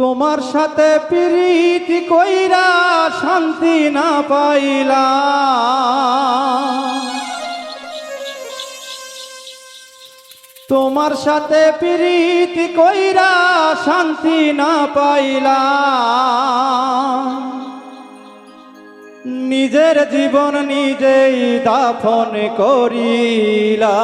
তোমার সাথে প্রীতি কইরা শান্তি না পাইলা। তোমার সাথে প্রীতি কইরা শান্তি না পাইলা। নিজের জীবন নিজেই দাফন করিলা।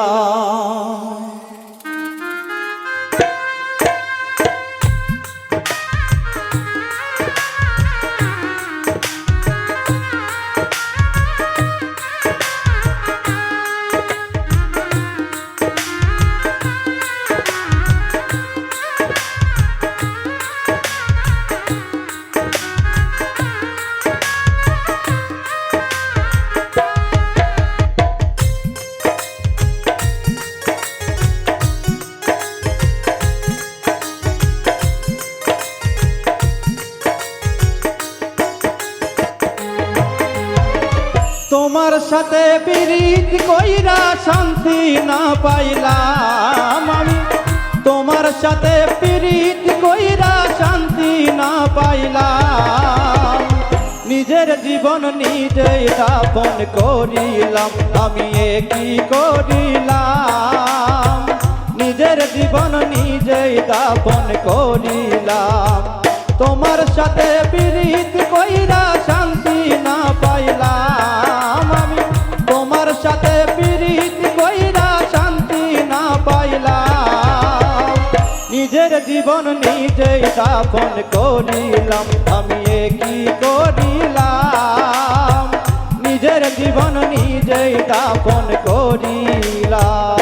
সাথে বিরিত কইরা শান্তি না পাইলাম আমি। তোমার সাথে পিরিত কইরা শান্তি না পাইলাম। নিজের জীবন নিজেই দাপন করিলাম, আমি কি করিলাম? নিজের জীবন নিজেই দাপন করিলাম। তোমার সাথে বিরিত কইরা শান্তি জীবন নিজেই যাপন করিলাম। আমি কি করিলাম? নিজের জীবন নিজেই যাপন করিলাম।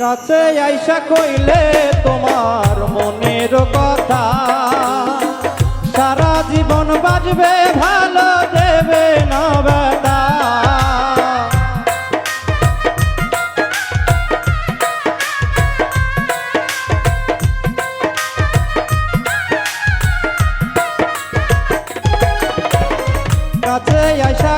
কাছে আইসা কইলে তোমার মনের কথা। সারা জীবন বাজবে, ভালো দেবে না বেদা কাছে আইসা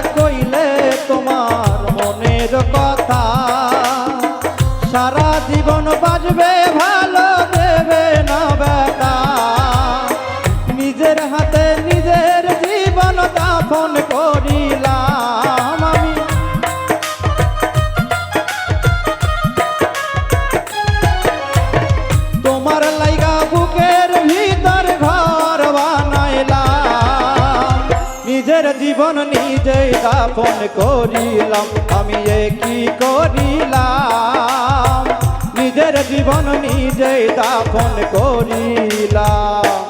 জীবন ভালো দেবে না বেটা। নিজের হাতে নিজের জীবন দাফন করিলাম আমি। তোমার লাইগা বুকের ভিতর ঘর বানাইলাম। নিজের জীবন নিজেই দাপন করিলাম, আমি এ কি করিলাম? জীবন নিজে দাপন করিলাম।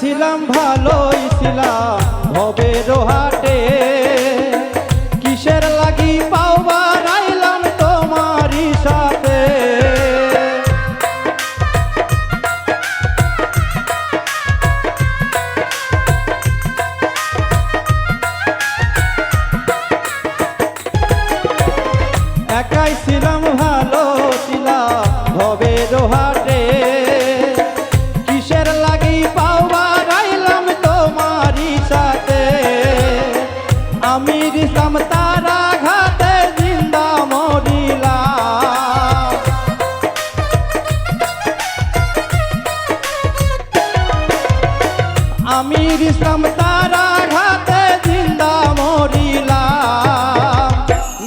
ছিলাম ভালোই ছিলাম। ভবের হাটে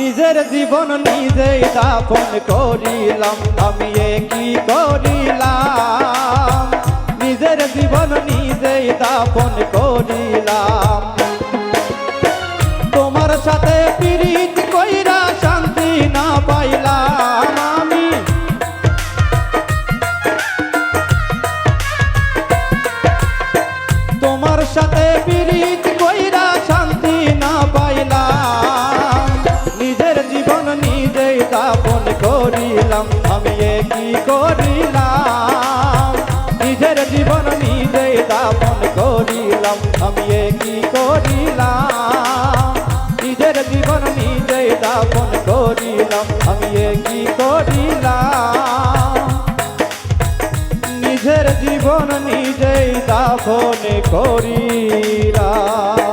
নিজের জীবন নিজেই দাফন করিলাম। আমি কি করিলাম? নিজের জীবন নিজেই দাফন করিলাম। তোমার সাথে পিরিত কইরা শান্তি না পাইলাম আমি। তোমার সাথে পিরিত কি করিলাম? নিজের জীবন নিজেই দাপন করিলাম। আমি কি করিলাম? নিজের জীবন নিজেই দাপন করিলাম। আমি কি করিলাম? নিজের জীবন নিজেই দাফন করিলাম।